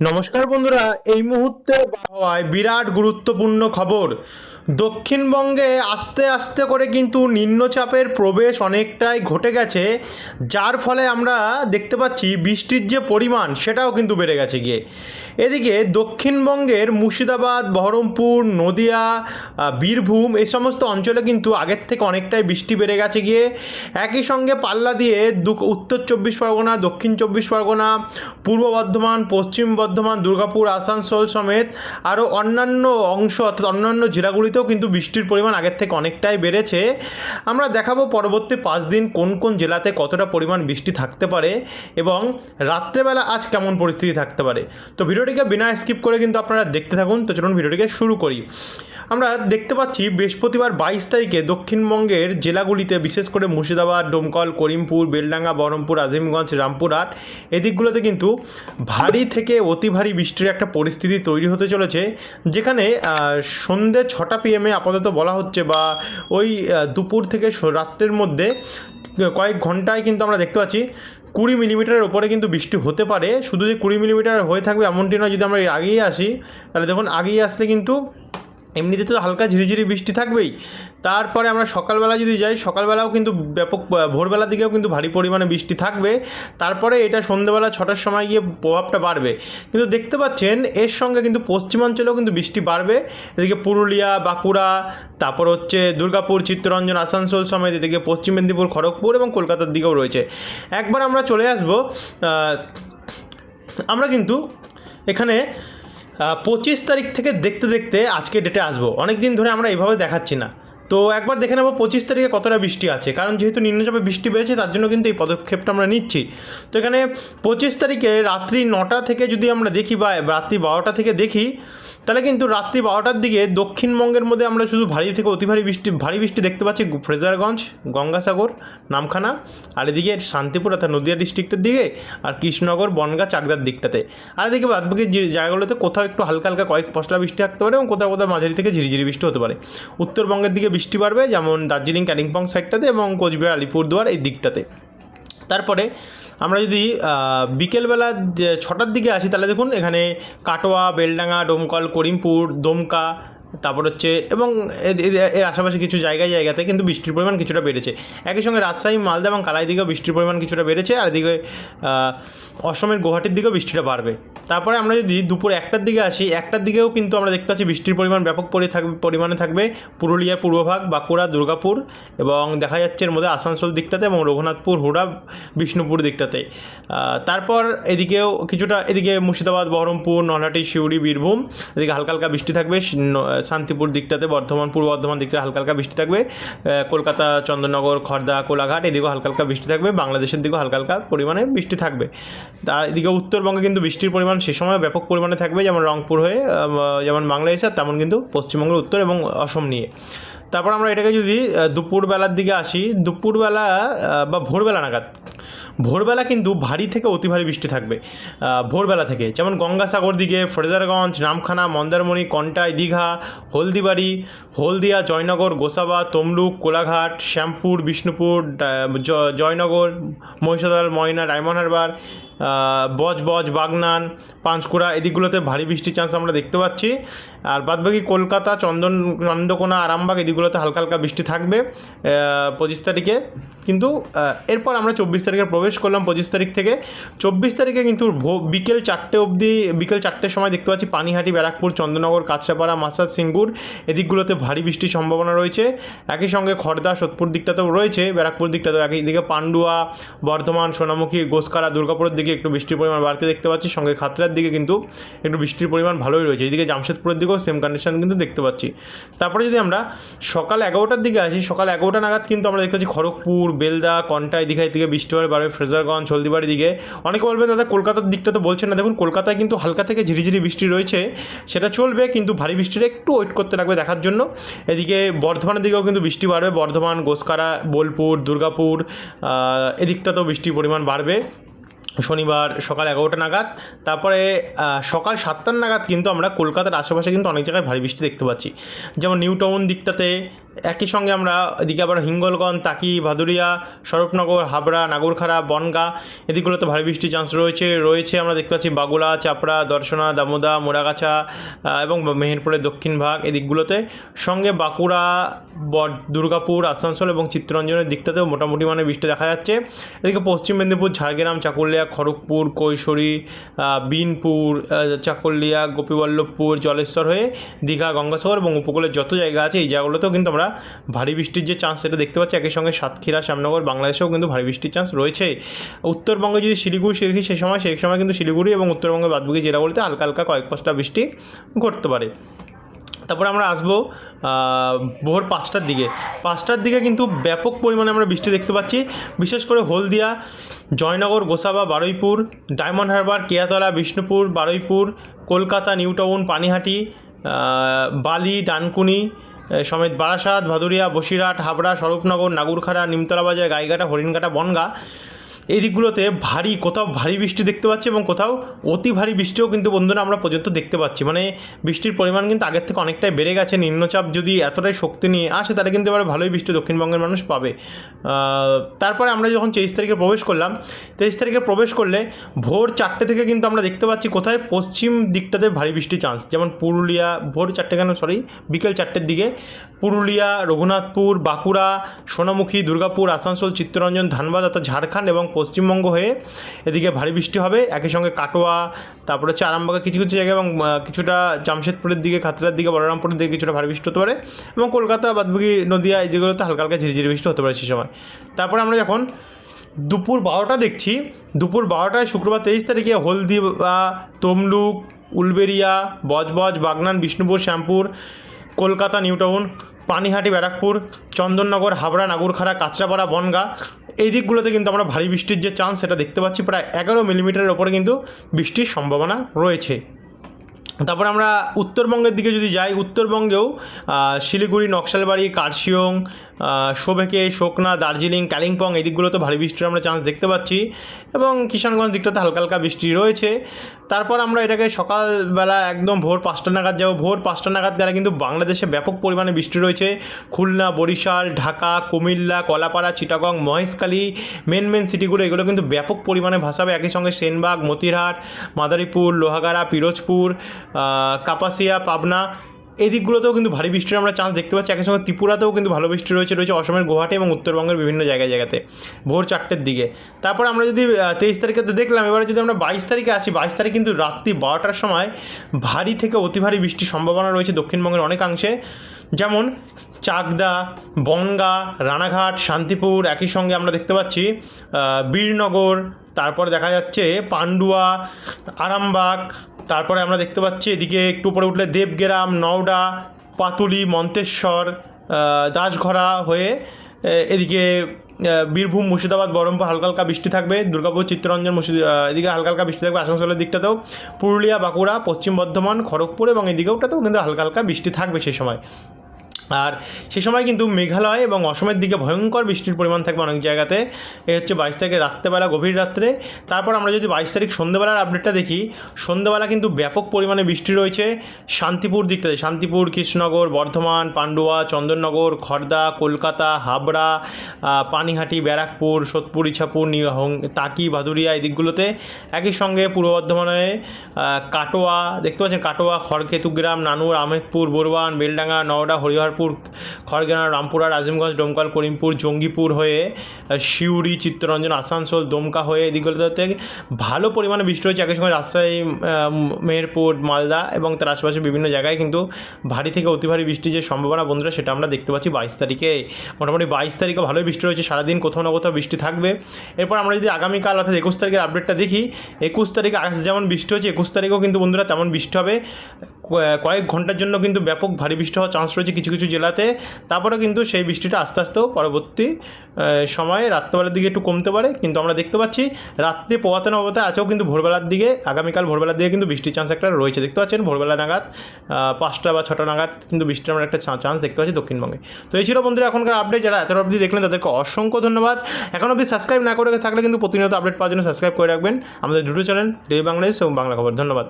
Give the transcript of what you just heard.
নমস্কার বন্ধুরা, এই মুহূর্তে আবহাওয়ায় বিরাট গুরুত্বপূর্ণ খবর। দক্ষিণবঙ্গে আস্তে আস্তে করে কিন্তু নিম্নচাপের প্রবেশ অনেকটাই ঘটে গেছে, যার ফলে আমরা দেখতে পাচ্ছি বৃষ্টির যে পরিমাণ, সেটাও কিন্তু বেড়ে গেছে গিয়ে। এদিকে দক্ষিণবঙ্গের মুর্শিদাবাদ, বহরমপুর, নদিয়া বীরভূম এই সমস্ত অঞ্চলে কিন্তু আগের থেকে অনেকটাই বৃষ্টি বেড়ে গেছে গিয়ে। একই সঙ্গে পাল্লা দিয়ে উত্তর চব্বিশ পরগনা, দক্ষিণ চব্বিশ পরগনা, পূর্ব বর্ধমান, পশ্চিম দুর্গাপুর, আসানসোল সমেত আরও অন্যান্য অংশ অর্থাৎ অন্যান্য জেলাগুলিতেও কিন্তু বৃষ্টির পরিমাণ আগের থেকে অনেকটাই বেড়েছে। আমরা দেখাবো পরবর্তী পাঁচ দিন কোন কোন জেলাতে কতটা পরিমাণ বৃষ্টি থাকতে পারে এবং রাত্রেবেলা আজ কেমন পরিস্থিতি থাকতে পারে। তো ভিডিওটিকে বিনা স্কিপ করে কিন্তু আপনারা দেখতে থাকুন। তো চলুন ভিডিওটিকে শুরু করি। আমরা দেখতে পাচ্ছি বৃহস্পতিবার বাইশ তারিখে দক্ষিণবঙ্গের জেলাগুলিতে, বিশেষ করে মুর্শিদাবাদ, ডোমকল, করিমপুর, বেলডাঙ্গা, বহরমপুর, আজিমগঞ্জ, রামপুরহাট, এদিকগুলোতে কিন্তু ভারী থেকে অতি ভারী বৃষ্টির একটা পরিস্থিতি তৈরি হতে চলেছে, যেখানে সন্ধ্যে ছটা পিএমে আপাতত বলা হচ্ছে বা ওই দুপুর থেকে রাত্রের মধ্যে কয়েক ঘন্টায় কিন্তু আমরা দেখতে পাচ্ছি কুড়ি মিলিমিটারের ওপরে কিন্তু বৃষ্টি হতে পারে। শুধু যে কুড়ি মিলিমিটার হয়ে থাকবে এমনটি নয়, যদি আমরা আগেই আসি, তাহলে দেখুন আগেই আসলে কিন্তু এমনিতে তো হালকা ঝিরিঝিরি বৃষ্টি থাকবেই। তারপরে আমরা সকালবেলা যদি যাই, সকালবেলাও কিন্তু ব্যাপক ভোরবেলার দিকেও কিন্তু ভারী পরিমাণে বৃষ্টি থাকবে। তারপরে এটা সন্ধ্যেবেলা ছটার সময় গিয়ে প্রভাবটা বাড়বে। কিন্তু দেখতে পাচ্ছেন, এর সঙ্গে কিন্তু পশ্চিমাঞ্চলেও কিন্তু বৃষ্টি বাড়বে। এদিকে পুরুলিয়া, বাঁকুড়া, তারপর হচ্ছে দুর্গাপুর, চিত্তরঞ্জন, আসানসোল সমেত এদিকে পশ্চিম মেদিনীপুর, খড়গপুর এবং কলকাতার দিকেও রয়েছে। একবার আমরা চলে আসব আমরা কিন্তু এখানে পঁচিশ তারিখ থেকে দেখতে দেখতে আজকে ডেটে আসব। অনেক দিন ধরে আমরা এইভাবে দেখাচ্ছি না। তো একবার দেখে নেব পঁচিশ তারিখে কতটা বৃষ্টি আছে। কারণ যেহেতু নিম্নচাপে বৃষ্টি পেয়েছে তার জন্য কিন্তু এই পদক্ষেপটা আমরা নিচ্ছি। তো এখানে পঁচিশ তারিখে রাত্রি নটা থেকে যদি আমরা দেখি বা রাত্রি বারোটা থেকে দেখি, তাহলে কিন্তু রাত্রি বারোটার দিকে দক্ষিণবঙ্গের মধ্যে আমরা শুধু ভারী থেকে অতি ভারী বৃষ্টি ভারী বৃষ্টি দেখতে পাচ্ছি ফ্রেজারগঞ্জ, গঙ্গাসাগর, নামখানা, আর এদিকে শান্তিপুর অর্থাৎ নদিয়া ডিস্ট্রিক্টের দিকে, আর কৃষ্ণনগর, বনগাঁ, চাকদার দিকটাতে। আর এদিকে বাদবাকি জায়গাগুলোতে কোথাও একটু হালকা হালকা কয়েক পশলা বৃষ্টি থাকতে পারে এবং কোথাও কোথাও মাঝারি থেকে ঝিরিঝিরি বৃষ্টি হতে পারে। উত্তরবঙ্গের দিকে বৃষ্টি বাড়বে, যেমন দার্জিলিং কালিম্পং সাইডটাতে এবং কোচবিহার, আলিপুরদুয়ার এই দিকটাতে। তারপরে আমরা যদি বিকেলবেলা ছটার দিকে আসি, তাহলে দেখুন এখানে কাটোয়া, বেলডাঙ্গা, ডোমকল, করিমপুর, দমকা তারপর হচ্ছে, এবং এর আশেপাশে কিছু জায়গায় জায়গাতে কিন্তু বৃষ্টির পরিমাণ কিছুটা বেড়েছে। একই সঙ্গে রাজশাহী, মালদা এবং কালাই দিকেও বৃষ্টির পরিমাণ কিছুটা বেড়েছে, আর এদিকে অসমের গুয়াহাটির দিকেও বৃষ্টিটা বাড়বে। তারপরে আমরা যদি দুপুর একটার দিকে আসি, একটার দিকেও কিন্তু আমরা দেখতে পাচ্ছি বৃষ্টির পরিমাণ ব্যাপক পরি থাকবে পরিমাণে থাকবে। পুরুলিয়ার পূর্বভাগ, বাঁকুড়া, দুর্গাপুর এবং দেখা যাচ্ছে এর মধ্যে আসানসোল দিকটাতে এবং রঘুনাথপুর, হুড়া, বিষ্ণুপুর দিকটাতে। তারপর এদিকেও কিছুটা, এদিকে মুর্শিদাবাদ, বহরমপুর, নলহাটি, শিউড়ি, বীরভূম, এদিকে হালকা হালকা বৃষ্টি থাকবে। শান্তিপুর দিকটাতে বর্ধমান, পূর্ব বর্ধমান দিকটা হালকা হালকা বৃষ্টি থাকবে। কলকাতা চন্দননগর খড়দা কোলাঘাট এদিকেও হালকা হালকা বৃষ্টি থাকবে। বাংলাদেশের দিকেও হালকা হালকা পরিমাণে বৃষ্টি থাকবে। তার এদিকে উত্তরবঙ্গে কিন্তু বৃষ্টির পরিমাণ সে সময় ব্যাপক পরিমাণে থাকবে, যেমন রংপুর হয়ে যেমন বাংলাদেশ আর তেমন কিন্তু পশ্চিমবঙ্গের উত্তর এবং অসম নিয়ে। তারপর আমরা এটাকে যদি দুপুরবেলার দিকে আসি, দুপুরবেলা বা ভোরবেলা নাগাদ ভোরবেলা কিন্তু ভারী থেকে অতি ভারী বৃষ্টি থাকবে ভোরবেলা থেকে। যেমন গঙ্গাসাগর দিকে ফ্রেজারগঞ্জ নামখানা, মন্দারমণি, কন্টাই, দীঘা, হলদিবাড়ি, হলদিয়া, জয়নগর, গোসাবা, তমলুক, কোলাঘাট, শ্যামপুর, বিষ্ণুপুর জয়নগর, মহিষাদল, ময়না ডায়মন্ড হারবার বজ বজ, বাগনান পাঁশকুড়া এদিকগুলোতে ভারী বৃষ্টির চান্স আমরা দেখতে পাচ্ছি। আর বাদবাকি কলকাতা, চন্দন চন্দ্রকোনা আরামবাগ, এদিকগুলোতে হালকা হালকা বৃষ্টি থাকবে পঁচিশ তারিখে। কিন্তু এরপর আমরা চব্বিশ তারিখে প্রবেশ করলাম পঁচিশ তারিখ থেকে। চব্বিশ তারিখে কিন্তু বিকেল চারটে অবধি, বিকেল চারটের সময় দেখতে পাচ্ছি পানিহাটি, ব্যারাকপুর, চন্দননগর, কাঁচরাপাড়া মাসাদ সিঙ্গুর, এদিকগুলোতে ভারী বৃষ্টির সম্ভাবনা রয়েছে। একই সঙ্গে খড়দা সোদপুর দিকটাতেও রয়েছে, ব্যারাকপুর দিকটাতেও। একই দিকে পান্ডুয়া, বর্ধমান, সোনামুখী, গোসকারা, দুর্গাপুরের দিকে একটু বৃষ্টির পরিমাণ বাড়তে দেখতে পাচ্ছি, সঙ্গে খাতড়ার দিকে কিন্তু একটু বৃষ্টির পরিমাণ ভালোই রয়েছে। এদিকে জামশেদপুরের দিকেও সেম কন্ডিশন কিন্তু দেখতে পাচ্ছি। তারপরে যদি আমরা সকাল এগারোটার দিকে আসি, সকাল এগারোটা নাগাদ কিন্তু আমরা দেখতে পাচ্ছি খড়গপুর, বেলদা, কন্টাই দীঘায় দিকে বৃষ্টি হয়ে বাড়বে, ফ্রেজারগঞ্জ হলদিবাড়ি দিকে। অনেকে বলবেন, দাদা, কলকাতার দিকটা তো বলছেন না। দেখুন, কলকাতায় কিন্তু হালকা থেকে ঝিরিঝিরি বৃষ্টি রয়েছে, সেটা চলবে, কিন্তু ভারী বৃষ্টির একটু ওয়েট করতে লাগবে দেখার জন্য। এদিকে বর্ধমানের দিকেও কিন্তু বৃষ্টি বাড়বে, বর্ধমান গোসকারা বোলপুর, দুর্গাপুর এদিকটাতেও বৃষ্টির পরিমাণ বাড়বে। শনিবার সকাল এগারোটা নাগাদ। তারপরে সকাল সাতটার নাগাদ কিন্তু আমরা কলকাতার আশেপাশে কিন্তু অনেক জায়গায় ভারী বৃষ্টি দেখতে পাচ্ছি। যেমন নিউটাউন দিকটাতে একই সঙ্গে আমরা এদিকে আবার হিঙ্গলগঞ্জ, তাকি, ভাদুরিয়া, স্বরূপনগর, হাবড়া, নাগরখাড়া, বনগা, এদিকগুলোতে ভারী বৃষ্টির চান্স রয়েছে। রয়েছে আমরা দেখতে পাচ্ছি বাগুলা, চাপড়া, দর্শনা, দামোদা, মোড়াগাছা এবং মেহেরপুরের দক্ষিণ ভাগ এদিকগুলোতে। সঙ্গে বাঁকুড়া দুর্গাপুর, আসানসোল এবং চিত্তরঞ্জনের দিকটাতেও মোটামুটি মানে বৃষ্টি দেখা যাচ্ছে। এদিকে পশ্চিম মেদিনীপুর, ঝাড়গ্রাম, চাকুলিয়া, খড়গপুর, কৈশোরী বিনপুর চাকুলিয়া, গোপীবল্লভপুর, জলেশ্বর হয়ে দীঘা, গঙ্গাসাগর এবং উপকূলের যত জায়গা আছে এই জায়গাগুলোতেও কিন্তু আমরা ভারী বৃষ্টির যে চান্স সেটা দেখতে পাচ্ছি। একই সঙ্গে সাতক্ষীরা, শ্যামনগর, বাংলাদেশেও কিন্তু ভারী বৃষ্টির চান্স রয়েছে। উত্তরবঙ্গে যদি শিলিগুড়ি দেখি সেই সময় সেই সময় কিন্তু শিলিগুড়ি এবং উত্তরবঙ্গের বাদবাকি জেলাগুলিতে হালকা হালকা কয়েক পাঁচটা বৃষ্টি ঘটতে পারে। তারপরে আমরা আসব ভোর পাঁচটার দিকে। পাঁচটার দিকে কিন্তু ব্যাপক পরিমাণে আমরা বৃষ্টি দেখতে পাচ্ছি। বিশেষ করে Haldia, Joynagar, Gosaba, Baruipur, Diamond Harbour, Keyatala, Bishnupur, Baruipur, Kolkata New Town Panihati Bally, Dankuni সমেত বারাসাত ভাদুরিয়া বসিরহাট হাবড়া স্বরূপনগর নাগুরখাড়া নিমতলা বাজার গাইঘাটা হরিণঘাটা বনগা। এই দিকগুলোতে ভারী, কোথাও ভারী বৃষ্টি দেখতে পাচ্ছি এবং কোথাও অতি ভারী বৃষ্টিও কিন্তু বন্ধুরা আমরা পর্যন্ত দেখতে পাচ্ছি। মানে বৃষ্টির পরিমাণ কিন্তু আগের থেকে অনেকটাই বেড়ে গেছে। নিম্নচাপ যদি এতটাই শক্তি নিয়ে আসে, তাহলে কিন্তু এবার ভালোই বৃষ্টি দক্ষিণবঙ্গের মানুষ পাবে। তারপরে আমরা যখন তেইশ তারিখে প্রবেশ করলাম, তেইশ তারিখে প্রবেশ করলে ভোর চারটে থেকে কিন্তু আমরা দেখতে পাচ্ছি কোথায় পশ্চিম দিকটাতে ভারী বৃষ্টির চান্স যেমন পুরুলিয়া ভোর চারটে কেন সরি বিকেল চারটের দিকে পুরুলিয়া, রঘুনাথপুর, বাঁকুড়া, সোনামুখী, দুর্গাপুর, আসানসোল, চিত্তরঞ্জন, ধানবাদ, অর্থাৎ ঝাড়খণ্ড এবং পশ্চিমবঙ্গ হয়ে এদিকে ভারী বৃষ্টি হবে। একই সঙ্গে কাটোয়া, তারপরে হচ্ছে কিছু কিছু জায়গায় এবং কিছুটা জামশেদপুরের দিকে খাতড়ার দিকে, বলরামপুরের দিকে কিছুটা ভারী বৃষ্টি হতে পারে এবং কলকাতা, বাদবাকি নদিয়া এই যেগুলোতে হালকা হালকা ঝিরিঝিরি বৃষ্টি হতে পারে সেই সময়। তারপরে আমরা যখন দুপুর বারোটা দেখছি, দুপুর বারোটায় শুক্রবার তেইশ তারিখে হলদি বা তমলুক উলবেরিয়া বজবজ, বাগনান, বিষ্ণুপুর, শ্যামপুর, কলকাতা, নিউটাউন, পানিহাটি, ব্যারাকপুর, চন্দননগর, হাবড়া, নাগুরখাড়া, কাঁচরাপাড়া, বনগা এই দিকগুলোতে কিন্তু আমরা ভারী বৃষ্টির যে চান্স সেটা দেখতে পাচ্ছি, প্রায় এগারো মিলিমিটারের ওপরে কিন্তু বৃষ্টির সম্ভাবনা রয়েছে। তারপর আমরা উত্তরবঙ্গের দিকে যদি যাই, উত্তরবঙ্গেও শিলিগুড়ি, নকশালবাড়ি কার্শিয়ং শোভেকে, শোকনা, দার্জিলিং, কালিম্পং, এই দিকগুলোতে ভারী বৃষ্টির আমরা চান্স দেখতে পাচ্ছি এবং কিষানগঞ্জ দিকটাতে হালকা হালকা বৃষ্টি রয়েছে। তারপর আমরা এটাকে সকালবেলা একদম ভোর পাঁচটা নাগাদ যাব। ভোর পাঁচটা নাগাদ গেলে কিন্তু বাংলাদেশে ব্যাপক পরিমাণে বৃষ্টি রয়েছে। খুলনা, বরিশাল, ঢাকা, কুমিল্লা, কলাপাড়া, চিটাগং, মহেশখালী মেন মেন সিটিগুলো এগুলো কিন্তু ব্যাপক পরিমাণে ভাসাবে। একই সঙ্গে সেনবাগ, মতিরহাট, মাদারীপুর, লোহাগাড়া, পিরোজপুর কাপাসিয়া, পাবনা এই দিকগুলোতেও কিন্তু ভারী বৃষ্টির আমরা চান্স দেখতে পাচ্ছি। একই সঙ্গে ত্রিপুরাতেও কিন্তু ভালো বৃষ্টি রয়েছে রয়েছে অসমের গুয়াহাটি এবং উত্তরবঙ্গের বিভিন্ন জায়গায়, জায়গাতে ভোর চারটের দিকে। তারপর আমরা যদি তেইশ তারিখে তো দেখলাম, এবারে যদি আমরা বাইশ তারিখে আসি, বাইশ তারিখ কিন্তু রাত্রি বারোটার সময় ভারী থেকে অতি ভারী বৃষ্টির সম্ভাবনা রয়েছে দক্ষিণবঙ্গের অনেকাংশে। যেমন চাকদা বনগা রানাঘাট, শান্তিপুর একই সঙ্গে আমরা দেখতে পাচ্ছি বীরনগর, তারপরে দেখা যাচ্ছে পান্ডুয়া, আরামবাগ, তারপরে আমরা দেখতে পাচ্ছি এদিকে একটু উপরে উঠলে দেবগ্রাম, নওডা, পাতুলি, মন্তেশ্বর দাসঘরা হয়ে এদিকে বীরভূম, মুর্শিদাবাদ, বহরমপুর হালকা হালকা বৃষ্টি থাকবে, দুর্গাপুর, চিত্তরঞ্জন, মুর্শিদ এদিকে হালকা হালকা বৃষ্টি থাকবে, আসানসোলের দিকটাতেও, পুরুলিয়া, বাঁকুড়া, পশ্চিম বর্ধমান, খড়গপুর এবং এদিকেওটাতেও কিন্তু হালকা হালকা বৃষ্টি থাকবে সেই সময়। আর সে সময় কিন্তু মেঘালয় এবং অসমের দিকে ভয়ঙ্কর বৃষ্টির পরিমাণ থাকবে অনেক জায়গাতে। এ হচ্ছে বাইশ তারিখে রাত্রেবেলা, গভীর রাত্রে। তারপর আমরা যদি বাইশ তারিখ সন্ধ্যেবেলার আপডেটটা দেখি, সন্ধ্যেবেলা কিন্তু ব্যাপক পরিমাণে বৃষ্টি রয়েছে শান্তিপুর দিকটাতে। শান্তিপুর, কৃষ্ণনগর, বর্ধমান, পান্ডুয়া, চন্দননগর খড়দা কলকাতা, হাবড়া পানিহাটি, ব্যারাকপুর, সোদপুর, ইছাপুর নিহং তাকি ভাদুরিয়া এই দিকগুলোতে একই সঙ্গে পূর্ব বর্ধমানে কাটোয়া, দেখতে পাচ্ছেন কাটোয়া খড়কেতুগ্রাম নানুর, আহমেদপুর বোরবান বেলডাঙ্গা, নওডা হরিহরপুর খড়গ্রাম রামপুরা আজিমগঞ্জ ডোমকল, করিমপুর, জঙ্গিপুর হয়ে সিউড়ি, চিত্তরঞ্জন, আসানসোল, দমকা হয়ে এদিকগুলোতে ভালো পরিমাণে বৃষ্টি হয়েছে একই সঙ্গে রাজশাহী মেহেরপুর, মালদা এবং তার আশেপাশে বিভিন্ন জায়গায় কিন্তু ভারী থেকে অতি ভারী বৃষ্টির যে সম্ভাবনা বন্ধুরা, সেটা আমরা দেখতে পাচ্ছি বাইশ তারিখে। মোটামুটি বাইশ তারিখে ভালোই বৃষ্টি রয়েছে, সারাদিন কোথাও না কোথাও বৃষ্টি থাকবে। এরপর আমরা যদি আগামীকাল অর্থাৎ একুশ তারিখের আপডেটটা দেখি, একুশ তারিখে আকাশ যেমন বৃষ্টি হচ্ছে, একুশ তারিখেও কিন্তু বন্ধুরা তেমন বৃষ্টি হবে। কয়েক ঘণ্টার জন্য কিন্তু ব্যাপক ভারী বৃষ্টি হওয়ার চান্স রয়েছে কিছু কিছু জেলাতে। তারপরে কিন্তু সেই বৃষ্টিটা আস্তে আস্তেও পরবর্তী সময়ে রাত্রেবেলার দিকে একটু কমতে পারে। কিন্তু আমরা দেখতে পাচ্ছি, রাত্রে পোয়াতে না পোয়াতে আছেও কিন্তু ভোরবেলার দিকে, আগামীকাল ভোরবেলার দিকে কিন্তু বৃষ্টির চান্স একটা রয়েছে। দেখতে পাচ্ছেন, ভোরবেলা নাগাদ পাঁচটা বা ছটা নাগাদ কিন্তু বৃষ্টির আমরা একটা চান্স দেখতে পাচ্ছি দক্ষিণবঙ্গে। তো এই ছিল বন্ধুরা, এখনকার আপডেট যারা এত অবধি দেখলেন, তাদেরকে অসংখ্য ধন্যবাদ। এখন অবধি সাবস্ক্রাইব না করে থাকলে কিন্তু প্রতিনিয়ত আপডেট পাওয়ার জন্য সাবস্ক্রাইব করে রাখবেন। আমাদের দুটো চ্যানেল ডেলি বাংলাদেশ এবং বাংলা খবর ধন্যবাদ।